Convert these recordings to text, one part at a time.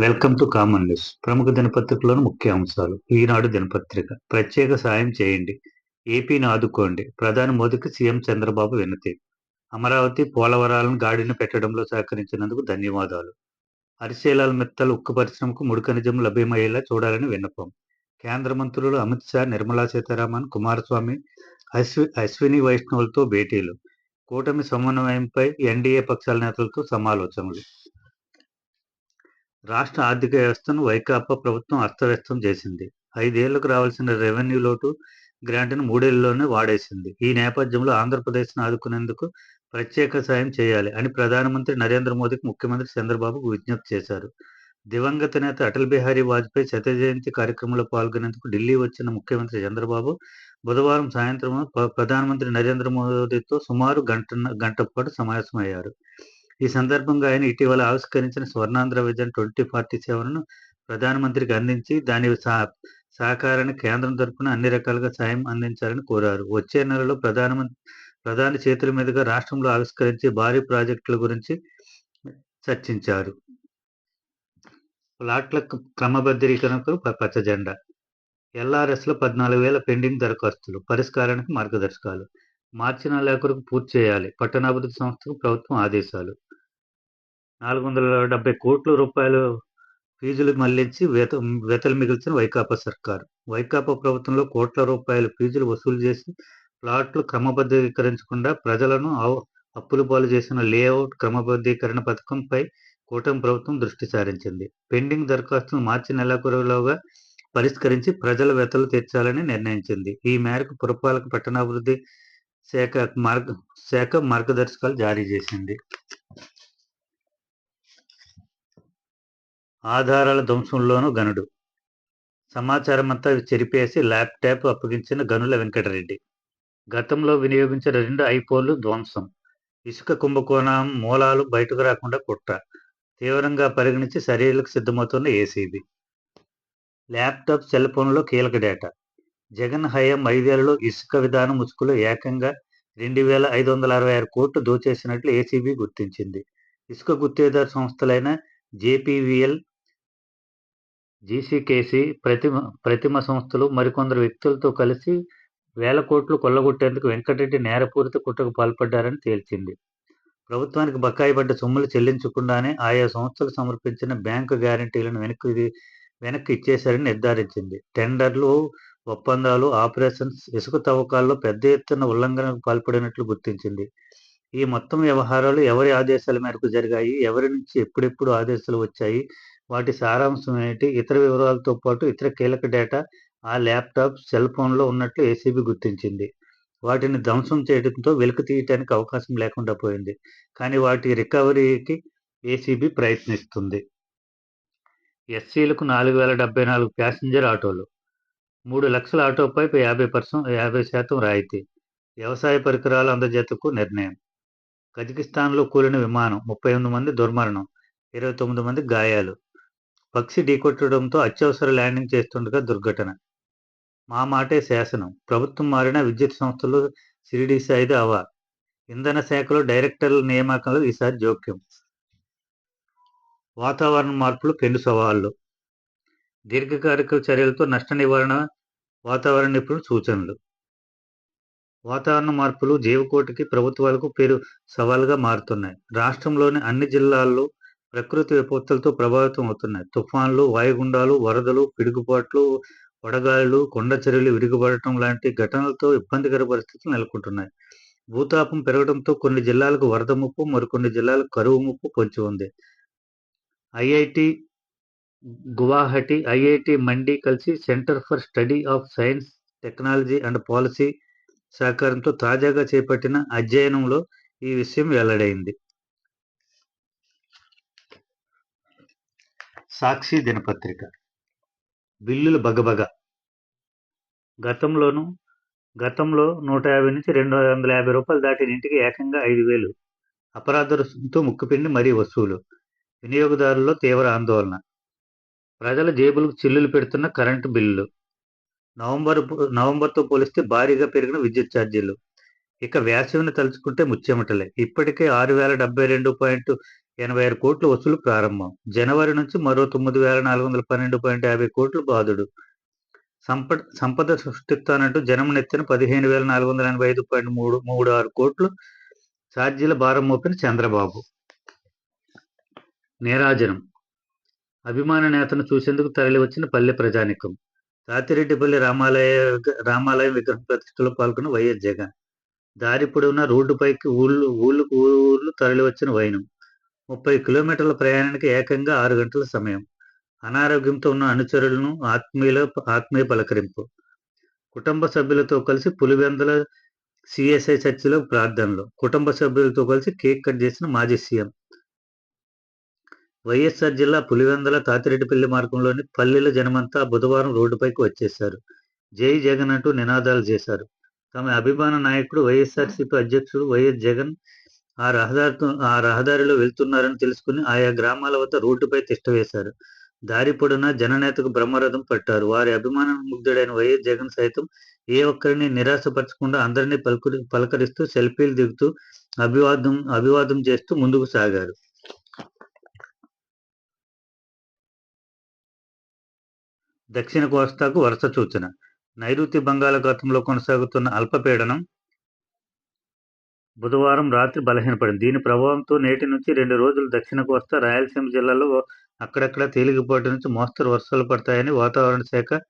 Welcome to common news ప్రముఖ దినపత్రికలోని ముఖ్య అంశాలు. ఈనాడు దినపత్రిక. ప్రత్యేక సాయం చేయండి. ఏపీని ఆదుకోండి. ప్రధాని మోదీకి సీఎం చంద్రబాబు వినతి. అమరావతి పోలవరాలను గాడిని పెట్టడంలో సహకరించినందుకు ధన్యవాదాలు. అరిశేలాల మెత్తల ఉక్కు పరిశ్రమకు ముడిఖనిజం లభ్యమయ్యేలా చూడాలని విన్నపం. కేంద్ర మంత్రులు అమిత్ షా నిర్మలా సీతారామన్ కుమారస్వామి అశ్వి అశ్విని వైష్ణవులతో భేటీలు. కూటమి సమన్వయంపై ఎన్డీఏ పక్షాల నేతలతో సమాలోచనలు. రాష్ట్ర ఆర్థిక వ్యవస్థను వైకాపా ప్రభుత్వం అస్తవ్యస్తం చేసింది. ఐదేళ్ళకు రావాల్సిన రెవెన్యూ లోటు గ్రాంట్ను మూడేళ్ళలోనే వాడేసింది. ఈ నేపథ్యంలో ఆంధ్రప్రదేశ్ను ఆదుకునేందుకు ప్రత్యేక సాయం చేయాలి అని ప్రధానమంత్రి నరేంద్ర మోదీకి ముఖ్యమంత్రి చంద్రబాబుకు విజ్ఞప్తి చేశారు. దివంగత నేత అటల్ బిహారీ వాజ్పేయి శత జయంతి కార్యక్రమంలో పాల్గొనేందుకు ఢిల్లీ వచ్చిన ముఖ్యమంత్రి చంద్రబాబు బుధవారం సాయంత్రం ప్రధానమంత్రి నరేంద్ర మోదీతో సుమారు గంట గంట పాటు సమావేశమయ్యారు. ఈ సందర్భంగా ఆయన ఇటీవల ఆవిష్కరించిన స్వర్ణాంధ్ర విజన్ ట్వంటీ ఫార్టీ సెవెన్ను ప్రధానమంత్రికి అందించి దాని సహకారాన్ని కేంద్రం తరఫున అన్ని రకాలుగా సాయం అందించాలని కోరారు. వచ్చే నెలలో ప్రధానమంత్రి ప్రధాని చేతుల మీదుగా రాష్ట్రంలో ఆవిష్కరించే భారీ ప్రాజెక్టుల గురించి చర్చించారు. ప్లాట్ల క్రమబద్ధీకరణకు పచ్చ జెండా ఎల్ఆర్ఎస్లో పద్నాలుగు వేల పెండింగ్ దరఖాస్తులు పరిష్కారానికి మార్గదర్శకాలు. మార్చి నెలాఖరుకు పూర్తి చేయాలి పట్టణాభివృద్ధి సంస్థకు ప్రభుత్వం ఆదేశాలు. నాలుగు వందల డెబ్బై కోట్ల రూపాయలు ఫీజులు మళ్ళించి వేత వేతలు మిగిల్చిన వైకాపా సర్కారు. వైకాపా ప్రభుత్వంలో కోట్ల రూపాయల ఫీజులు వసూలు చేసి ప్లాట్లు క్రమబద్ధీకరించకుండా ప్రజలను అప్పులు పాలు చేసిన లేఅవుట్ క్రమబద్ధీకరణ పథకంపై కూటమి ప్రభుత్వం దృష్టి సారించింది. పెండింగ్ దరఖాస్తులు మార్చి నెలాఖరులోగా పరిష్కరించి ప్రజల వెతలు తీర్చాలని నిర్ణయించింది. ఈ మేరకు పురపాలక పట్టణాభివృద్ధి శాఖ మార్గ శాఖ మార్గదర్శకాలు జారీ చేసింది. ఆధారాల ధ్వంసంలోనూ గనుడు. సమాచారం అంతా చెరిపేసి ల్యాప్టాప్ అప్పగించిన గనుల వెంకటరెడ్డి. గతంలో వినియోగించిన రెండు ఐఫోన్లు ధ్వంసం. ఇసుక కుంభకోణం మూలాలు బయటకు రాకుండా కుట్ర. తీవ్రంగా పరిగణించి చర్యలకు సిద్ధమవుతున్న ఏసీబీ. ల్యాప్టాప్ సెల్ ఫోన్లో కీలక డేటా. జగన్ హయాం ఐదేళ్ళలో ఇసుక విధానం ముసుగులో ఏకంగా రెండు వేల ఐదు వందల అరవై ఆరు కోట్లు దోచేసినట్లు ఏసీబీ గుర్తించింది. ఇసుక గుత్తేదారు సంస్థలైన జేపీవీఎల్ జీసీకేసీ ప్రతిమ ప్రతిమ సంస్థలు మరికొందరు వ్యక్తులతో కలిసి వేల కోట్లు కొల్లగొట్టేందుకు వెంకటరెడ్డి నేరపూరిత కుట్రకు పాల్పడ్డారని తేల్చింది. ప్రభుత్వానికి బకాయి పడ్డ సొమ్ములు చెల్లించకుండానే ఆయా సంస్థలు సమర్పించిన బ్యాంకు గ్యారంటీలను వెనక్కి వెనక్కి ఇచ్చేశారని నిర్ధారించింది. టెండర్లు ఒప్పందాలు ఆపరేషన్స్ ఇసుక తవ్వకాల్లో పెద్ద ఎత్తున ఉల్లంఘనకు పాల్పడినట్లు గుర్తించింది. ఈ మొత్తం వ్యవహారాలు ఎవరి ఆదేశాల మేరకు జరిగాయి ఎవరి నుంచి ఎప్పుడెప్పుడు ఆదేశాలు వచ్చాయి వాటి సారాంశం ఏంటి ఇతర వివరాలతో పాటు ఇతర కీలక డేటా ఆ ల్యాప్టాప్ సెల్ ఫోన్లో ఉన్నట్లు ఏసీబీ గుర్తించింది. వాటిని ధ్వంసం చేయడంతో వెలుకు తీయటానికి అవకాశం లేకుండా పోయింది. కానీ వాటి రికవరీకి ఏసీబీ ప్రయత్నిస్తుంది. ఎస్సీలకు నాలుగు వేల డెబ్బై నాలుగు ప్యాసింజర్ ఆటోలు. మూడు లక్షల ఆటోపై యాభై పర్సెంట్ యాభై శాతం రాయితీ. వ్యవసాయ పరికరాల అందజేతకు నిర్ణయం. కజకిస్తాన్లో కూలిన విమానం ముప్పై ఎనిమిది మంది దుర్మరణం ఇరవై తొమ్మిది మంది గాయాలు. పక్షి ఢీకొట్టడంతో అత్యవసర ల్యాండింగ్ చేస్తుండగా దుర్ఘటన. మా మాటే శాసనం. ప్రభుత్వం మారిన విద్యుత్ సంస్థలు సిరిడి సాయిది అవా. ఇంధన శాఖలో డైరెక్టర్ల నియామకంలో ఈసారి జోక్యం. వాతావరణ మార్పులు పెను సవాళ్ళు. దీర్ఘకాలిక చర్యలతో నష్ట నివారణ వాతావరణ నిపుణులు సూచనలు. వాతావరణ మార్పులు జీవకోటికి ప్రభుత్వాలకు పేరు సవాలుగా మారుతున్నాయి. రాష్ట్రంలోని అన్ని జిల్లాల్లో ప్రకృతి విపత్తులతో ప్రభావితం అవుతున్నాయి. తుఫాన్లు వాయుగుండాలు వరదలు పిడుగుపాట్లు వడగాలులు కొండ చర్యలు విరిగిపడటం లాంటి ఘటనలతో ఇబ్బందికర పరిస్థితులు నెలకొంటున్నాయి. భూతాపం పెరగడంతో కొన్ని జిల్లాలకు వరద ముప్పు మరికొన్ని జిల్లాలకు కరువు ముప్పు పొంచి ఉంది. ఐఐటి గువాహటి ఐఐటి మండి కలిసి centre for study of science technology and policy సహకారంతో తాజాగా చేపట్టిన అధ్యయనంలో ఈ విషయం వెల్లడైంది. సాక్షి దినపత్రిక. బిల్లులు బగబగ. గతంలోనూ గతంలో నూట యాభై నుంచి రెండు వందల యాభై రూపాయలు దాటిన ఇంటికి ఏకంగా ఐదు వేలు. అపరాధ రుసుముతో ముక్కుపిండి మరీ వసూలు. వినియోగదారుల్లో తీవ్ర ఆందోళన. ప్రజల జేబులకు చిల్లులు పెడుతున్న కరెంటు బిల్లులు. నవంబర్ నవంబర్తో పోలిస్తే భారీగా పెరిగిన విద్యుత్ ఛార్జీలు. ఇక వేసవిని తలుచుకుంటే ముచ్చెమటలే. ఇప్పటికే ఆరు వేల డెబ్బై రెండు పాయింట్ ఎనభై ఆరు కోట్లు వసూలు ప్రారంభం. జనవరి నుంచి మరో తొమ్మిది వేల నాలుగు వందల పన్నెండు పాయింట్ యాభై కోట్లు బాదుడు సంపద సంపద సృష్టిస్తానంటూ జనం నెత్తిన పదిహేను వేల నాలుగు వందల ఎనభై ఐదు పాయింట్ మూడు మూడు ఆరు కోట్లు ఛార్జీల భారం మోపిన చంద్రబాబు. నేరాజనం. అభిమాన నేతను చూసేందుకు తరలివచ్చిన పల్లె ప్రజానికం. తాతిరెడ్డిపల్లి రామాలయ రామాలయం విగ్రహం ప్రతిష్టలో పాల్గొన్న వైఎస్ జగన్. దారి పొడవునా రోడ్డుపైకి ఊళ్ళు ఊళ్ళకు ఊళ్ళు తరలివచ్చిన వైనం. ముప్పై కిలోమీటర్ల ప్రయాణానికి ఏకంగా ఆరు గంటల సమయం. అనారోగ్యంతో ఉన్న అనుచరులను ఆత్మీయుల ఆత్మీయ పలకరింపు. కుటుంబ సభ్యులతో కలిసి పులివెందుల సిఎస్ఐ చర్చిలో ప్రార్థనలు. కుటుంబ సభ్యులతో కలిసి కేక్ కట్ చేసిన మాజీ సీఎం. వైఎస్ఆర్ జిల్లా పులివెందల తాతిరెడ్డిపల్లి మార్గంలోని పల్లెల జనమంతా బుధవారం రోడ్డుపైకి వచ్చేశారు. జై జగన్ అంటూ నినాదాలు చేశారు. తమ అభిమాన నాయకుడు వైఎస్ఆర్సీపీ అధ్యక్షుడు వైఎస్ జగన్ ఆ రహదారితో ఆ రహదారిలో వెళ్తున్నారని తెలుసుకుని ఆయా గ్రామాల వద్ద రోడ్డుపై తిష్టవేశారు దారి పొడున జననేతకు బ్రహ్మరథం పట్టారు. వారి అభిమాన ముగ్ధుడైన వైఎస్ జగన్ సైతం ఏ ఒక్కరిని నిరాశపరచకుండా అందరినీ పలుకరి పలకరిస్తూ సెల్ఫీలు దిగుతూ అభివాదం అభివాదం చేస్తూ ముందుకు సాగారు. దక్షిణ కోస్తాకు వరుస సూచన. నైరుతి బంగాళాఖాతంలో కొనసాగుతున్న అల్పపీడనం బుధవారం రాత్రి బలహీనపడింది. దీని ప్రభావంతో నేటి నుంచి రెండు రోజులు దక్షిణ కోస్తా రాయలసీమ జిల్లాలో అక్కడక్కడ తేలికపాటి నుంచి మోస్తరు వర్షాలు పడతాయని వాతావరణ శాఖ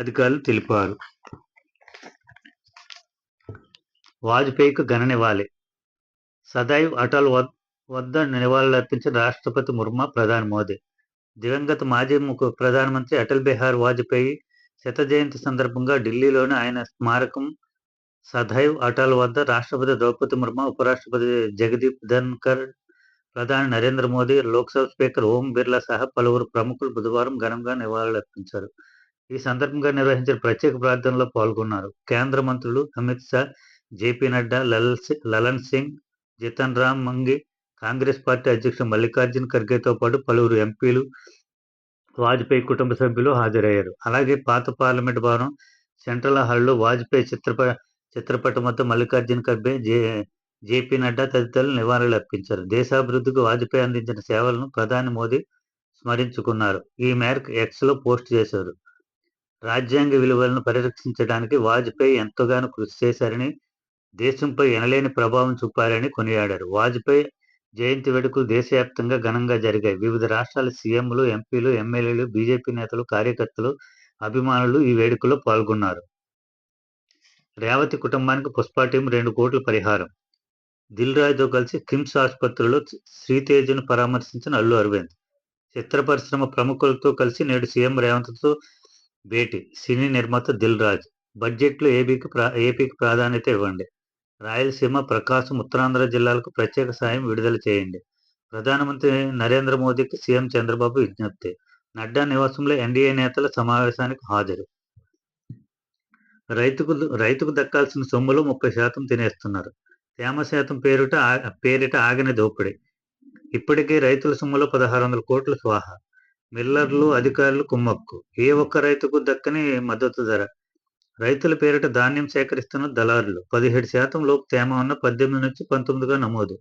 అధికారులు తెలిపారు. వాజ్పేయికి ఘన నివాళి. సదైవ్ అటల్ వద్ద నివాళులర్పించిన రాష్ట్రపతి ముర్మా ప్రధాని మోదీ. దివంగత మాజీ ముఖ్య ప్రధానమంత్రి అటల్ బిహార్ వాజ్పేయి శత జయంతి సందర్భంగా ఢిల్లీలోని ఆయన స్మారకం సదైవ్ అటల్ వద్ద రాష్ట్రపతి ద్రౌపది ముర్ము ఉపరాష్ట్రపతి జగదీప్ ధన్కర్ ప్రధాని నరేంద్ర మోదీ లోక్సభ స్పీకర్ ఓం బిర్లా సహా పలువురు ప్రముఖులు బుధవారం ఘనంగా నివాళులర్పించారు. ఈ సందర్భంగా నిర్వహించిన ప్రత్యేక ప్రార్థనలో పాల్గొన్నారు. కేంద్ర మంత్రులు Amit Shah JP Nadda Lalan Singh Jitan Ram Manjhi Congress party అధ్యక్షుడు మల్లికార్జున్ ఖర్గేతో పాటు పలువురు ఎంపీలు వాజ్పేయి కుటుంబ సభ్యులు హాజరయ్యారు. అలాగే పాత పార్లమెంట్ భవనం సెంట్రల్ హాల్లో వాజ్పేయి చిత్రప చిత్రపటం వద్ద మల్లికార్జున్ ఖర్గే జే జేపీ నడ్డా తదితరులు నివాళులు అర్పించారు. దేశాభివృద్ధికి వాజ్పేయి అందించిన సేవలను ప్రధాని మోదీ స్మరించుకున్నారు. ఈ మేరకు ఎక్స్లో పోస్ట్ చేశారు. రాజ్యాంగ విలువలను పరిరక్షించడానికి వాజ్పేయి ఎంతగానో కృషి చేశారని దేశంపై ఎనలేని ప్రభావం చూపారని కొనియాడారు. వాజ్పేయి జయంతి వేడుకలు దేశవ్యాప్తంగా ఘనంగా జరిగాయి. వివిధ రాష్ట్రాల సీఎంలు ఎంపీలు ఎమ్మెల్యేలు బీజేపీ నేతలు కార్యకర్తలు అభిమానులు ఈ వేడుకలో పాల్గొన్నారు. రేవతి కుటుంబానికి పుష్ప టీం రెండు కోట్ల పరిహారం. దిల్ రాజుతో కలిసి కిమ్స్ ఆసుపత్రిలో శ్రీతేజును పరామర్శించిన అల్లు అరవింద్. చిత్ర పరిశ్రమ ప్రముఖులతో కలిసి నేడు సీఎం రేవంత్తో భేటీ. సినీ నిర్మాత దిల్ రాజ్. బడ్జెట్లో ఏపీకి ప్రా ఏపీకి ప్రాధాన్యత ఇవ్వండి. రాయలసీమ ప్రకాశం ఉత్తరాంధ్ర జిల్లాలకు ప్రత్యేక సాయం విడుదల చేయండి. ప్రధానమంత్రి నరేంద్ర మోదీకి సీఎం చంద్రబాబు విజ్ఞప్తి. నడ్డా నివాసంలో ఎన్డీఏ నేతల సమావేశానికి హాజరు. రైతుకు రైతుకు దక్కాల్సిన సొమ్ములో ముప్పై శాతం తినేస్తున్నారు. తేమ శాతం పేరిట పేరిట ఆగని దోపిడీ. ఇప్పటికే రైతుల సొమ్ములో పదహారు వందల కోట్లు స్వాహ. మిల్లర్లు అధికారులు కుమ్మక్కు. ఏ ఒక్క రైతుకు దక్కని మద్దతు ధర. రైతుల పేరిట ధాన్యం సేకరిస్తున్న దళారులు పదిహేడు శాతం లోపు తేమ ఉన్న పద్దెనిమిది నుంచి పంతొమ్మిదిగా నమోదు.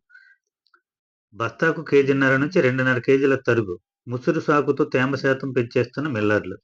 బస్తాకు కేజీన్నర నుంచి రెండున్నర కేజీల తరుగు. ముసురు సాకుతో తేమ శాతం పెంచేస్తున్న మిల్లర్లు.